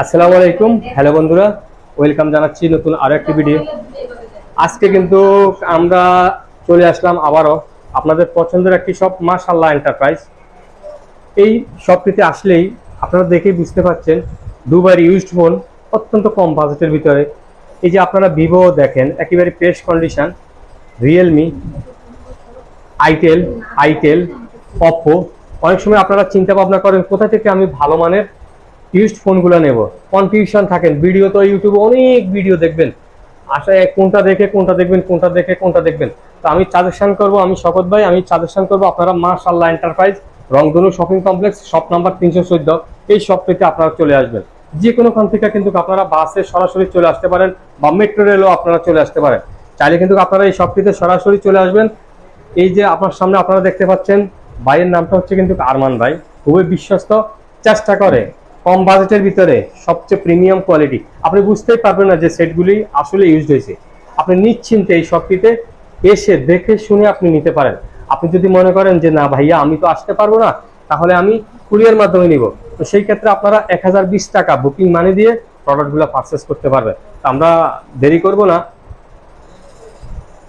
আসসালামু আলাইকুম। হ্যালো বন্ধুরা, ওয়েলকাম জানাচ্ছি নতুন আরও একটি ভিডিও। আজকে কিন্তু আমরা চলে আসলাম আবারও আপনাদের পছন্দের একটি শপ মাশাল্লাহ এন্টারপ্রাইজ এই শপটিতে আসলেই আপনারা দেখেই বুঝতে পারছেন দুবার ইউজড ফোন অত্যন্ত কম বাজেটের ভিতরে। এই যে আপনারা ভিভো দেখেন, একেবারে fresh condition Realme itel itel Oppo অনেক সময় আপনারা চিন্তা ভাবনা করেন, কোথা থেকে আমি ভালো মানের ইউজড ফোনগুলো নেব। কনফিউশন থাকেন ভিডিও তো ইউটিউবে অনেক ভিডিও দেখবেন। আশায় কোনটা দেখে, কোনটা দেখবেন, কোনটা দেখে, কোনটা দেখবেন। তো আমি সাজেশন করব, আমি শপথ ভাই, আমি সাজেশন করব আপনারা মাশাল্লাহ এন্টারপ্রাইজ রংধনু শপিং কমপ্লেক্স শপ নাম্বার তিনশো চোদ্দ, এই শপটিতে আপনারা চলে আসবেন। যে কোনো খান থেকে কিন্তু আপনারা বাসে সরাসরি চলে আসতে পারেন, বা মেট্রো রেলও আপনারা চলে আসতে পারেন। চাইলে কিন্তু আপনারা এই শপটিতে সরাসরি চলে আসবেন। এই যে আপনার সামনে আপনারা দেখতে পাচ্ছেন, ভাইয়ের নামটা হচ্ছে কিন্তু আরমান ভাই, খুবই বিশ্বস্ত, চেষ্টা করে। কম বাজেটের ভিতরে সবচেয়ে প্রিমিয়াম কোয়ালিটি আপনি বুঝতেই পারবেন না যে সেটগুলি আসলে ইউজড হয়েছে। আপনি নিশ্চিন্তে এই শপটিতে এসে দেখে শুনে আপনি নিতে পারেন। আপনি যদি মনে করেন যে না ভাইয়া আমি তো আসতে পারব না তাহলে আমি কুরিয়ার মাধ্যমে নিব। তো সেই ক্ষেত্রে আপনারা এক হাজার বিশ টাকা বুকিং মানি দিয়ে প্রোডাক্টগুলো পারচেস করতে পারবেন। তো আমরা দেরি করব না।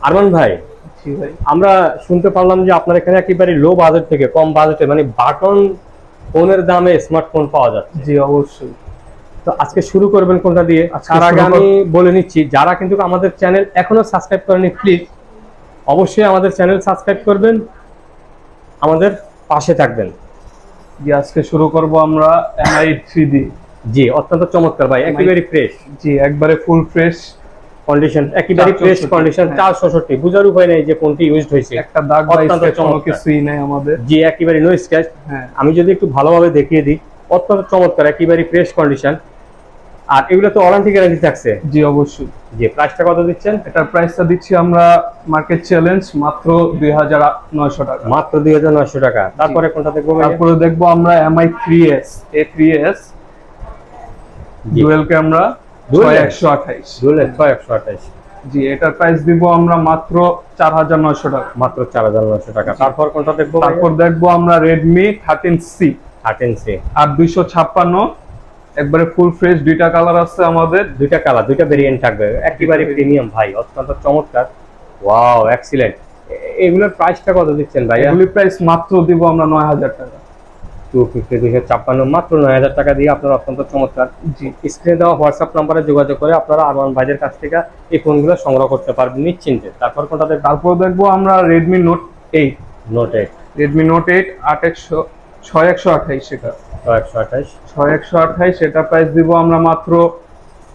আরমান ভাই আমরা শুনতে পারলাম যে আপনার এখানে একেবারে লো বাজেট থেকে কম বাজেটে মানে বাটন ফোনের দামে স্মার্টফোন পাওয়া যাচ্ছে। জি অবশ্যই। তো আজকে শুরু করবেন কোনটা দিয়ে? তার আগে আমি বলে নিচ্ছি যারা কিন্তু আমাদের চ্যানেল এখনও সাবস্ক্রাইব করেনি প্লিজ অবশ্যই আমাদের চ্যানেল সাবস্ক্রাইব করবেন আমাদের পাশে থাকবেন। জি আজকে শুরু করব আমরা এমআই থ্রি জি অত্যন্ত চমৎকার ভাই একেবারে ফ্রেশ জি একবারে ফুল ফ্রেশ কন্ডিশন একেবারে ফ্রেশ কন্ডিশন হ্যাঁ। চারশো ষট্টি বুঝার উপায় নাই যে কোনটি ইউজড হয়েছে। একটা দাগ বা স্ক্র্যাচ কোনো কিছুই নেই আমাদের। জি একেবারে নো স্ক্র্যাচ হ্যাঁ। আমি যদি একটু ভালোভাবে দেখিয়ে দিই অত্যন্ত চমৎকার একেবারে ফ্রেশ কন্ডিশন আর এগুলো তো ওয়ারেন্টি গ্যারান্টি থাকছে। জি অবশ্যই। যে প্রাইসটা কত দিচ্ছেন? এটার প্রাইসটা দিচ্ছি আমরা মার্কেট চ্যালেঞ্জ মাত্র দুই হাজার নয়শো টাকা। মাত্র দুই হাজার নয়শো টাকা। তারপরে কোনটা দেখব তারপরে দেখব আমরা A three S dual camera ছয় একশো আঠাইশ। দুলের ছয় একশো আঠাইশ। জি এটার প্রাইস দিব আমরা মাত্র চার হাজার নয়শো টাকা। মাত্র চার হাজার নয়শো টাকা। তারপর কোনটা দেখব তারপর দেখব আমরা Redmi thirteen C thirteen C আর দুইশো ছাপ্পান্ন। একবারে ফুল ফ্রেশ দুইটা কালার আছে আমাদের। দুইটা কালার দুইটা ভেরিয়েন্ট থাকবে। একেবারে প্রিমিয়াম ভাই অত্যন্ত চমৎকার। ওয়াও এক্সিলেন্ট এগুলোর প্রাইসটা কত দিচ্ছেন ভাইয়া? এগুলি প্রাইস মাত্র দিব আমরা নয় হাজার টাকা। টু ফিফটি দুইশো ছাপ্পান্ন মাত্র নয় হাজার টাকা দিয়ে আপনার অত্যন্ত চমৎকার স্ক্রিনে দেওয়া হোয়াটসঅ্যাপ নাম্বারে যোগাযোগ করে আপনারা আরমান ভাইদের কাছ থেকে এই ফোনগুলো সংগ্রহ করতে পারবেন নিশ্চিন্তে। তারপর কোনটা দেখবেন তারপর দেখব আমরা Redmi Note eight Note eight Redmi Note eight আট একশো ছয় একশো আঠাইশ সেটা একশো আঠাইশ। ছয় একশো আঠাইশ সেটা প্রাইস দিব আমরা মাত্র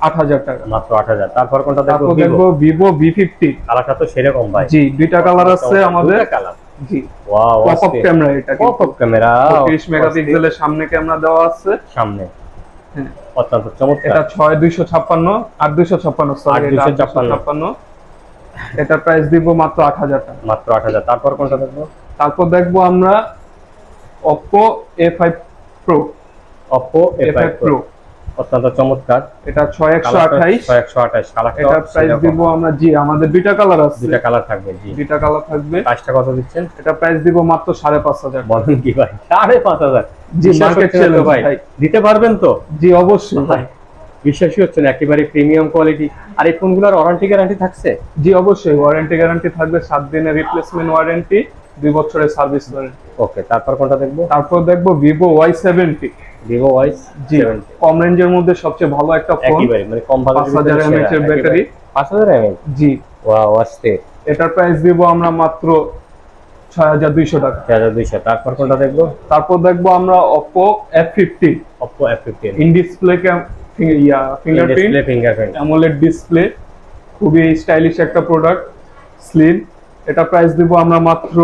আট হাজার টাকা। মাত্র আট হাজার। তারপর কোনটা দেখব? দেখব ভিভো ভি ফিফটি কালারটা তো সেরকম ভাই। জি দুইটা কালার আছে আমাদের। কালার জি। ওয়াও পপ ক্যামেরা এটা পপ ক্যামেরা তিরিশ মেগাপিক্সেলের সামনে ক্যামেরা দেওয়া আছে। সামনে। হ্যাঁ। অত্যন্ত চমৎকার। এটা সরি এটা প্রাইস দিব মাত্র আট হাজার টাকা। মাত্র আট হাজার। তারপর কোনটা দেখব? তারপর দেখব আমরা Oppo A5 Pro Oppo A A5 Pro অত্যন্ত চমৎকার। এটা ছয় একশো আঠাইশ। একশো আঠাইশ। কালারটা এটা প্রাইস দিব আমরা জি আমাদের দুইটা কালার আছে। দুইটা কালার থাকবে জি। দুইটা কালার থাকবে। প্রাইসটা কত দিচ্ছেন? এটা প্রাইস দিব মাত্র সাড়ে পাঁচ হাজার বলেন কি ভাই? সাড়ে পাঁচ হাজার। জি, challenge ভাই। ভাই। দিতে পারবেন তো? জি অবশ্যই ভাই। বিশ্বাসই হচ্ছে না একেবারে প্রিমিয়াম কোয়ালিটি আর এই ফোনগুলোর ওয়ারেন্টি গ্যারান্টি থাকছে? জি অবশ্যই। ওয়ারেন্টি গ্যারান্টি থাকবে সাত দিনের রিপ্লেসমেন্ট ওয়ারেন্টি দুই বছরের সার্ভিস ওয়ারেন্টি ওকে তারপর কোনটা দেখব? তারপর দেখব ভিভো ওয়াই সেভেন্টি ভিভো ওয়াইস জি কম রেঞ্জের মধ্যে সবচেয়ে ভালো একটা ফোন একেবারে মানে কম হাজার এমএচ এর ব্যাটারি পাঁচ হাজার জি। ওয়াও আসতে এটার প্রাইস দিব আমরা মাত্র ছয় হাজার দুইশো টাকা। ছয় হাজার দুইশো। তারপর কোনটা দেখব? তারপর দেখব আমরা Oppo F15 Oppo F fifteen in display cam yeah fingerprint display fingerprint AMOLED display খুবই স্টাইলিশ একটা প্রোডাক্ট স্লিম এটা প্রাইস দিব আমরা মাত্র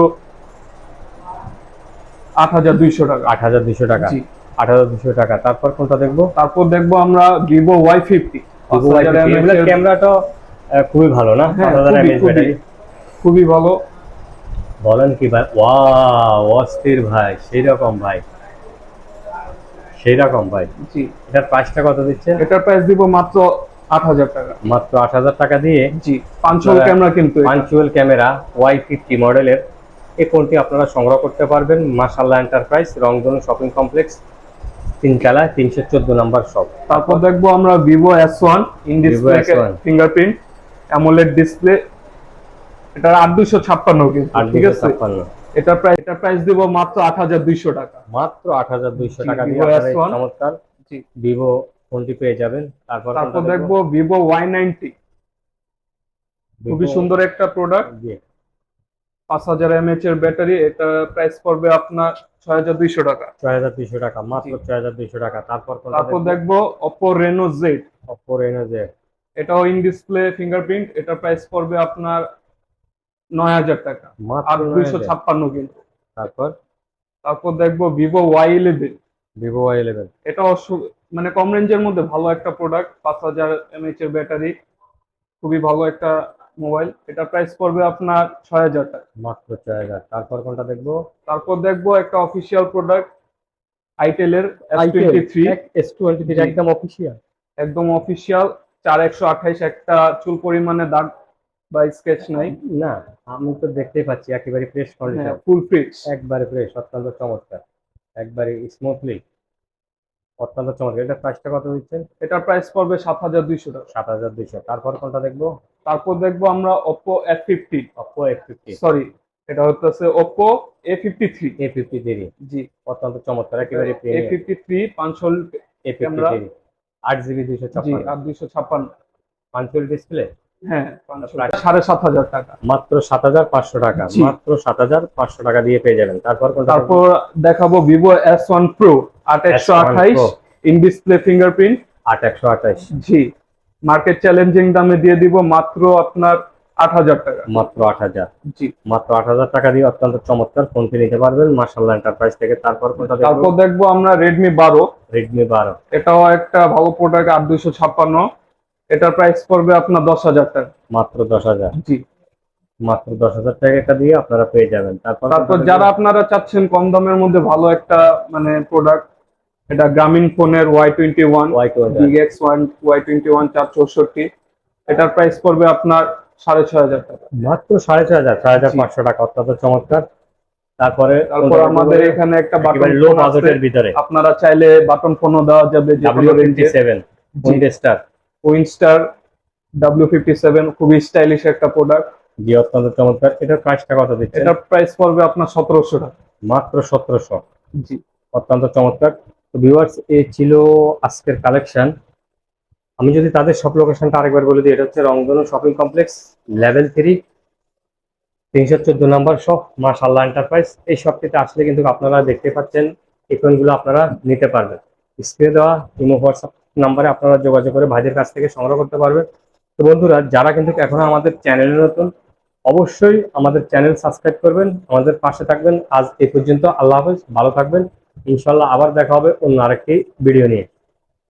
আট হাজার দুইশো টাকা। আট হাজার দুইশো টাকা। জি। আট হাজার দুইশো টাকা। তারপর কোনটা দেখব? তারপর দেখব আমরা ভিভো ওয়াই ফিফটি ক্যামেরাটা খুবই ভালো না? হ্যাঁ, খুবই, ভালো। বলেন কি ভাই? ওয়াও অস্থির ভাই সেই রকম ভাই। সেই রকম ভাই। জি। এটার প্রাইসটা কত দিচ্ছেন? এটার প্রাইস দিব মাত্র আট হাজার টাকা। মাত্র আট হাজার টাকা দিয়ে? জি আপনারা- ক্যামেরা কিন্তু পাঞ্চুয়াল ক্যামেরা ওয়াই ফিফটি মডেলের এই ফোনটি আপনারা সংগ্রহ করতে পারবেন। মার্শাল্লাহ এন্টারপ্রাইজ রংধনু শপিং কমপ্লেক্স তিনতলা তিনশো চোদ্দ নাম্বার শপ তারপর দেখব আমরা Vivo S one in display S1 fingerprint AMOLED display এটা আট দুশো ছাপ্পান্ন ঠিক আছে? এটা প্রাইস এটা প্রাইস দিব মাত্র আট হাজার দুইশো টাকা। মাত্র আট হাজার দুইশো টাকা আপনারা এই S1 চমৎকার ভিভো ফোনটি পেয়ে যাবেন। তারপর তারপর দেখব ভিভো ওয়াই নাইনটি খুবই সুন্দর একটা প্রোডাক্ট পাঁচ হাজার এমএচ এর ব্যাটারি এটা প্রাইস পড়বে আপনার ছয় হাজার দুইশো টাকা। ছয় হাজার দুইশো টাকা মাত্র ছয় হাজার দুইশো টাকা। তারপর তারপর দেখব। Oppo Reno Z Oppo Reno যে এটাও ইন ডিসপ্লে ফিঙ্গারপ্রিন্ট এটা প্রাইস পড়বে আপনার নয় হাজার টাকা। আর দুইশো ছাপ্পান্ন কিন্তু। তারপর? তারপর দেখব Vivo Y eleven Vivo Y eleven এটাও মানে কম রেঞ্জের মধ্যে ভালো একটা প্রোডাক্ট পাঁচ হাজার এমএচ এর ব্যাটারি খুবই ভালো একটা মোবাইল এটা প্রাইস পড়বে আপনার ছয় হাজার টাকা। মাত্র ছয় হাজার। তারপর কোনটা দেখব? তারপর দেখব একটা অফিসিয়াল প্রোডাক্ট আইটেল এর S twenty three S twenty three. একদম অফিসিয়াল একদম অফিসিয়াল চার একশো আঠাইশ একটা চুল পরিমাণে দাগ বা স্কেচ নাই। না আমি তো দেখতেই পাচ্ছি একেবারে ফ্রেশ কন্ডিশন ফুল ফিক্স একবারে ফ্রেশ অত্যন্ত চমৎকার। একবারে স্মুথলি অত্যন্ত চমৎকার। এটা প্রাইসটা কত দিচ্ছেন? এটার প্রাইস পড়বে সাত হাজার দুইশো টাকা। সাত হাজার দুইশো। তারপর কোনটা দেখব? তারপর দেখব আমরা fifty Oppo A fifty sorry এটা হচ্ছে Oppo A fifty three A fifty দেরি জি। অত্যন্ত চমৎকার একেবারে এ ফিফটি থ্রি পাঁচশো এ ফিফটি ক্যামেরা। দেরি আট জিবি দুইশো জি ছাপ্পান্ন আর দুইশো ছাপ্পান্ন। পাঞ্চুয়াল ডিসপ্লে? হ্যাঁ সাড়ে সাত হাজার টাকা। মাত্র সাত হাজার পাঁচশো টাকা মাত্র সাত হাজার পাঁচশো টাকা দিয়ে পেয়ে যাবেন। তারপর তারপর দেখাবো ভিভো এস ওয়ান প্রো আট একশো আঠাইশ ইন ডিসপ্লে ফিঙ্গারপ্রিন্ট আট একশো আঠাশ জি। মার্কেট চ্যালেঞ্জিং দামে দিয়ে দিব মাত্র আপনার আট হাজার টাকা। মাত্র আট হাজার। জি। মাত্র আট হাজার টাকা দিয়ে অত্যন্ত চমৎকার ফোনটি নিতে পারবেন। মার্শাল্লাহ এন্টারপ্রাইজ থেকে তারপর তারপর দেখব আমরা রেডমি বারো। রেডমি বারো। এটাও একটা ভালো প্রোডাক্ট আট দুইশো ছাপ্পান্ন। এটার প্রাইস পড়বে আপনার দশ হাজার টাকা। মাত্র দশ হাজার। জি। মাত্র দশ হাজার টাকা দিয়ে আপনারা পেয়ে যাবেন। তারপর তারপর যারা আপনারা চাচ্ছেন কম দামের মধ্যে ভালো একটা মানে প্রোডাক্ট এটা গ্রামীণ ফোনের Y twenty one Y20 big X one Y twenty one চার চৌষট্টি এটার প্রাইস পড়বে আপনার সাড়ে ছয় হাজার টাকা। মাত্র সাড়ে ছয় হাজার ছয় হাজার পাঁচশো টাকা অত্যন্ত চমৎকার। তারপরে তারপর আমাদের এখানে একটা বাটন লো বাজেটের ভিতরে। আপনারা চাইলে বাটন ফোনও দেওয়া যাবে seven star Winstar W fifty seven খুবই স্টাইলিশ একটা প্রোডাক্ট জি অত্যন্ত চমৎকার। এটার প্রাইসটা কত দিচ্ছে এটার প্রাইস পড়বে আপনার সতেরোশো টাকা। মাত্র সতেরোশো। জি। অত্যন্ত চমৎকার। তো ভিউয়ার্স এ ছিল আজকের কালেকশন আমি যদি তাদের সব লোকেশনটা আরেকবার বলে দিই, এটা হচ্ছে রংধনু শপিং কমপ্লেক্স লেভেল থ্রি তিনশো চোদ্দ নাম্বার শপ মাশাল্লাহ এন্টারপ্রাইজ এই শপটিতে আসলে কিন্তু আপনারা দেখতে পাচ্ছেন এই ফোনগুলো আপনারা নিতে পারবেন। স্ক্রিনে দেওয়া ইমো হোয়াটসঅ্যাপ নাম্বারে আপনারা যোগাযোগ করে ভাইদের কাছ থেকে সংগ্রহ করতে পারবেন। তো বন্ধুরা, যারা কিন্তু এখনও আমাদের চ্যানেলে নতুন, অবশ্যই আমাদের চ্যানেল সাবস্ক্রাইব করবেন, আমাদের পাশে থাকবেন। আজ এ পর্যন্ত আল্লাহ হাফেজ, ভালো থাকবেন। ইনশাল্লাহ আবার দেখা হবে অন্য আরেকটি ভিডিও নিয়ে।